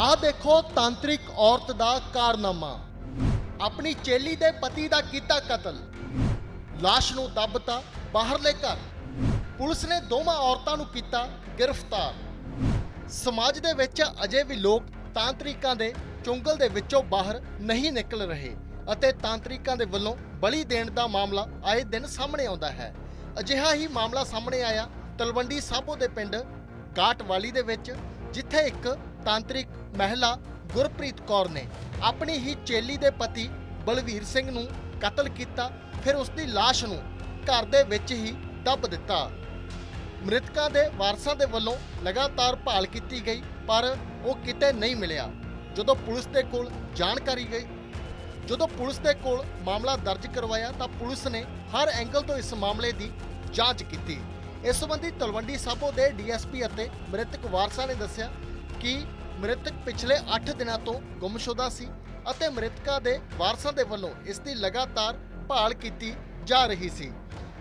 ਆਹ ਦੇਖੋ ਤਾਂਤਰਿਕ ਔਰਤ ਦਾ ਕਾਰਨਾਮਾ। ਆਪਣੀ ਚੇਲੀ ਦੇ ਪਤੀ ਦਾ ਕੀਤਾ ਕਤਲ। ਲਾਸ਼ ਨੂੰ ਦੱਬਤਾ, ਬਾਹਰਲੇ ਘਰ। ਪੁਲਿਸ ਨੇ ਦੋਵਾਂ ਔਰਤਾਂ ਨੂੰ ਕੀਤਾ ਗ੍ਰਿਫਤਾਰ। ਸਮਾਜ ਦੇ ਵਿੱਚ ਅਜੇ ਵੀ ਲੋਕ ਤਾਂਤਰਿਕਾਂ ਦੇ ਚੁੰਗਲ ਦੇ ਵਿੱਚੋਂ ਬਾਹਰ ਨਹੀਂ ਨਿਕਲ ਰਹੇ ਅਤੇ ਤਾਂਤਰਿਕਾਂ ਦੇ ਵੱਲੋਂ ਬਲੀ ਦੇਣ ਦਾ ਮਾਮਲਾ ਆਏ ਦਿਨ ਸਾਹਮਣੇ ਆਉਂਦਾ ਹੈ। ਅਜਿਹਾ ਹੀ ਮਾਮਲਾ ਸਾਹਮਣੇ ਆਇਆ ਤਲਵੰਡੀ ਸਾਬੋ ਦੇ ਪਿੰਡ ਗਾਟਵਾਲੀ ਦੇ ਵਿੱਚ ਜਿੱਥੇ ਇੱਕ ਤਾਂਤਰਿਕ ਮਹਿਲਾ ਗੁਰਪ੍ਰੀਤ ਕੌਰ ਨੇ ਆਪਣੀ ਹੀ ਚੇਲੀ ਦੇ ਪਤੀ ਬਲਵੀਰ ਸਿੰਘ ਨੂੰ ਕਤਲ ਕੀਤਾ, ਫਿਰ ਉਸ ਦੀ ਲਾਸ਼ ਨੂੰ ਘਰ ਦੇ ਵਿੱਚ ਹੀ ਦੱਬ ਦਿੱਤਾ। ਮ੍ਰਿਤਕਾਂ ਦੇ ਵਾਰਸਾਂ ਦੇ ਵੱਲੋਂ ਲਗਾਤਾਰ ਭਾਲ ਕੀਤੀ ਗਈ, ਪਰ ਉਹ ਕਿਤੇ ਨਹੀਂ ਮਿਲਿਆ। ਜਦੋਂ ਪੁਲਿਸ ਦੇ ਕੋਲ ਜਾਣਕਾਰੀ ਗਈ, ਜਦੋਂ ਪੁਲਿਸ ਦੇ ਕੋਲ ਮਾਮਲਾ ਦਰਜ ਕਰਵਾਇਆ, ਤਾਂ ਪੁਲਿਸ ਨੇ ਹਰ ਐਂਗਲ ਤੋਂ ਇਸ ਮਾਮਲੇ ਦੀ ਜਾਂਚ ਕੀਤੀ। ਇਸ ਸੰਬੰਧੀ ਤਲਵੰਡੀ ਸਾਬੋ ਦੇ ਡੀਐਸਪੀ ਅਤੇ ਮ੍ਰਿਤਕ ਵਾਰਸਾਂ ਨੇ ਦੱਸਿਆ ਕਿ ਮ੍ਰਿਤਕ ਪਿਛਲੇ 8 ਦਿਨਾਂ ਤੋਂ ਗੁੰਮਸ਼ੁਦਾ ਸੀ ਅਤੇ ਮ੍ਰਿਤਕਾਂ ਦੇ ਵਾਰਸਾਂ ਦੇ ਵੱਲੋਂ ਇਸ ਦੀ ਲਗਾਤਾਰ ਭਾਲ ਕੀਤੀ ਜਾ ਰਹੀ ਸੀ।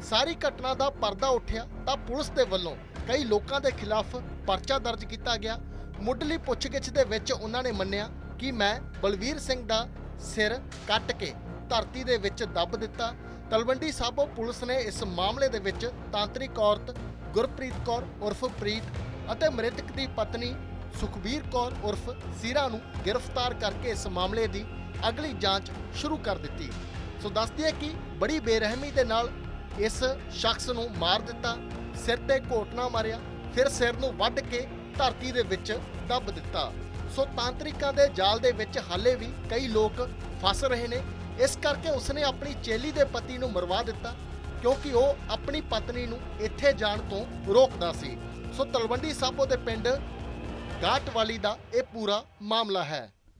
ਸਾਰੀ ਘਟਨਾ ਦਾ ਪਰਦਾ ਉੱਠਿਆ ਤਾਂ ਪੁਲਿਸ ਦੇ ਵੱਲੋਂ ਕਈ ਲੋਕਾਂ ਦੇ ਖਿਲਾਫ ਪਰਚਾ ਦਰਜ ਕੀਤਾ ਗਿਆ। ਮੁੱਢਲੀ ਪੁੱਛਗਿੱਛ ਦੇ ਵਿੱਚ ਉਹਨਾਂ ਨੇ ਮੰਨਿਆ ਕਿ ਮੈਂ ਬਲਵੀਰ ਸਿੰਘ ਦਾ ਸਿਰ ਕੱਟ ਕੇ ਧਰਤੀ ਦੇ ਵਿੱਚ ਦੱਬ ਦਿੱਤਾ ਤਲਵੰਡੀ ਸਾਬੋ ਪੁਲਿਸ ਨੇ ਇਸ ਮਾਮਲੇ ਦੇ ਵਿੱਚ ਤਾਂਤਰਿਕ ਔਰਤ ਗੁਰਪ੍ਰੀਤ ਕੌਰ ਉਰਫ ਪ੍ਰੀਤ ਅਤੇ ਮ੍ਰਿਤਕ ਦੀ ਪਤਨੀ ਸੁਖਬੀਰ ਕੌਰ ਉਰਫ ਸੀਰਾ ਨੂੰ ਗ੍ਰਿਫਤਾਰ ਕਰਕੇ ਇਸ ਮਾਮਲੇ ਦੀ ਅਗਲੀ ਜਾਂਚ ਸ਼ੁਰੂ ਕਰ ਦਿੱਤੀ। ਸੋ ਦੱਸਦੀ ਹੈ ਕਿ ਬੜੀ ਬੇਰਹਿਮੀ ਦੇ ਨਾਲ ਇਸ ਸ਼ਖਸ ਨੂੰ ਮਾਰ ਦਿੱਤਾ, ਸਿਰ ਤੇ ਘੋਟਣਾ ਮਾਰਿਆ, ਫਿਰ ਸਿਰ ਨੂੰ ਵੱਢ ਕੇ ਧਰਤੀ ਦੇ ਵਿੱਚ ਦੱਬ ਦਿੱਤਾ। ਸੋ ਤਾਂਤਰਿਕਾਂ ਦੇ ਜਾਲ ਦੇ ਵਿੱਚ ਹਾਲੇ ਵੀ ਕਈ ਲੋਕ ਫਸ ਰਹੇ ਨੇ। ਇਸ ਕਰਕੇ ਉਸਨੇ ਆਪਣੀ ਚੇਲੀ ਦੇ ਪਤੀ ਨੂੰ ਮਰਵਾ ਦਿੱਤਾ, ਕਿਉਂਕਿ ਉਹ ਆਪਣੀ ਪਤਨੀ ਨੂੰ ਇੱਥੇ ਜਾਣ ਤੋਂ ਰੋਕਦਾ ਸੀ। ਸੋ ਤਲਵੰਡੀ ਸਾਬੋ ਦੇ ਪਿੰਡ ਗਾਟਵਾਲੀ ਦਾ ਇਹ ਪੂਰਾ ਮਾਮਲਾ ਹੈ।